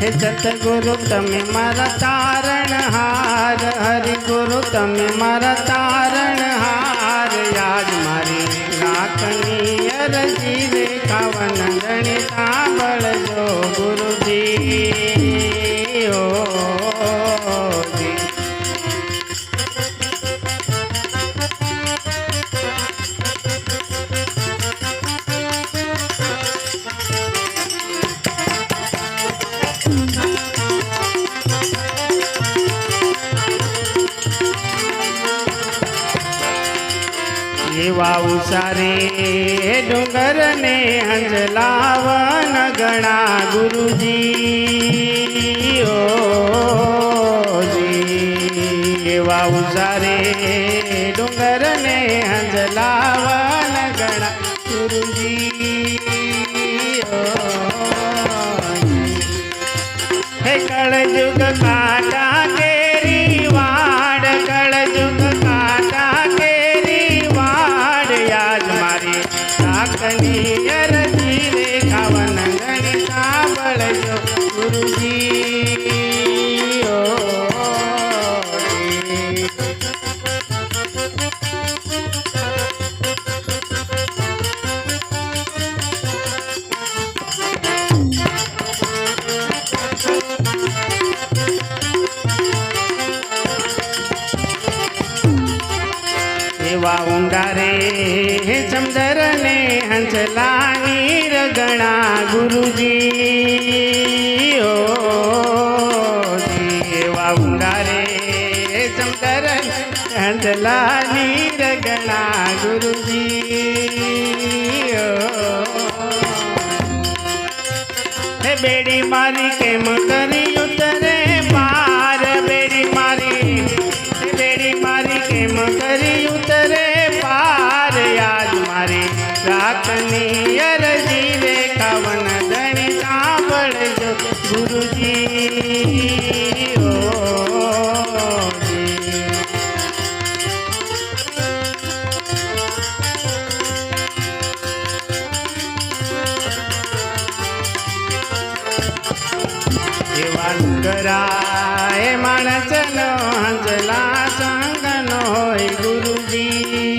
સતગુરુ તમે મારા તારણ હાર. હરિ ગુરુ તમે મારા તારણ હાર. યાદ મારી રાખની અરજી રે ખાવન ગણી સાંભળજો ગુરુજી. એવા ઉસારે ડુંગર ને અંજલાવન ગણા ગુરુજી ઓ જી એવા ઉસારે ડુંગર ને અંજલાવન ગણા ગુરુજી એવા ઊંડા રે ચમદર ને હંસલાની રગણા ગુરુજી ઓ જી. એવા ઊંડા રે ચમદર ને હંસલાની રગણા ગુરુજી હે બેડી મારી કેમ કરી ઉતરે પાર બેડી મારી બેડી મારી કેમ કરી એવા કરાય માણસનો હંજલા સંગનો હોય ગુરુજી.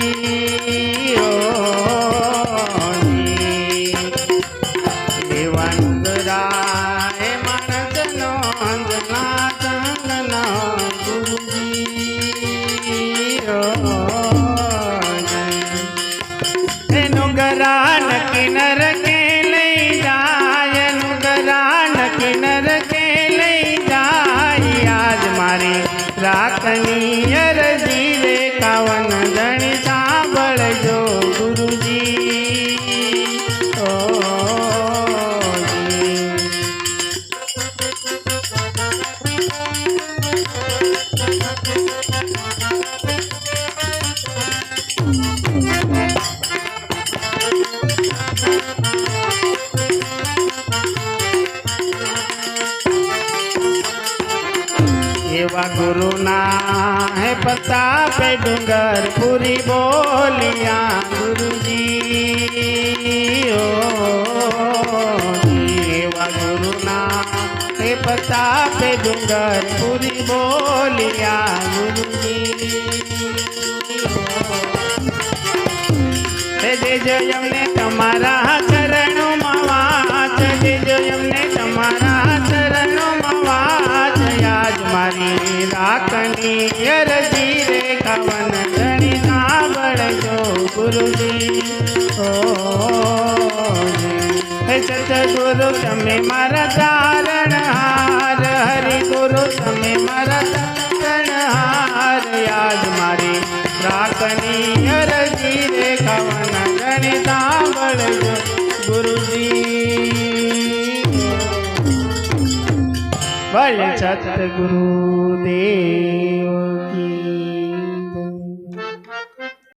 રાતની અરજી રે કાવન ધણી સાંભળજો ગુરુજી ઓ જી. એવા गुरु ना है पता पे डूंगर पूरी बोलिया गुरु जी ओ देवा गुरु ना है पता पे डूंगर पूरी बोलिया गुरु जी जय जय हमने तुम्हारा મારી રાખની અરજી રે કવન ધણી સાંભળજો ગુરુજી. ઓ સતગુરુ તમે મારા તારણ હાર. હરિ ગુરુ, તમે મારા તારણ હાર. યાદ મારી રાખની અરજી રે કવન ગણી સાંભળજો ગુરુજી. નિષ્ફળ સતગુરુદેવ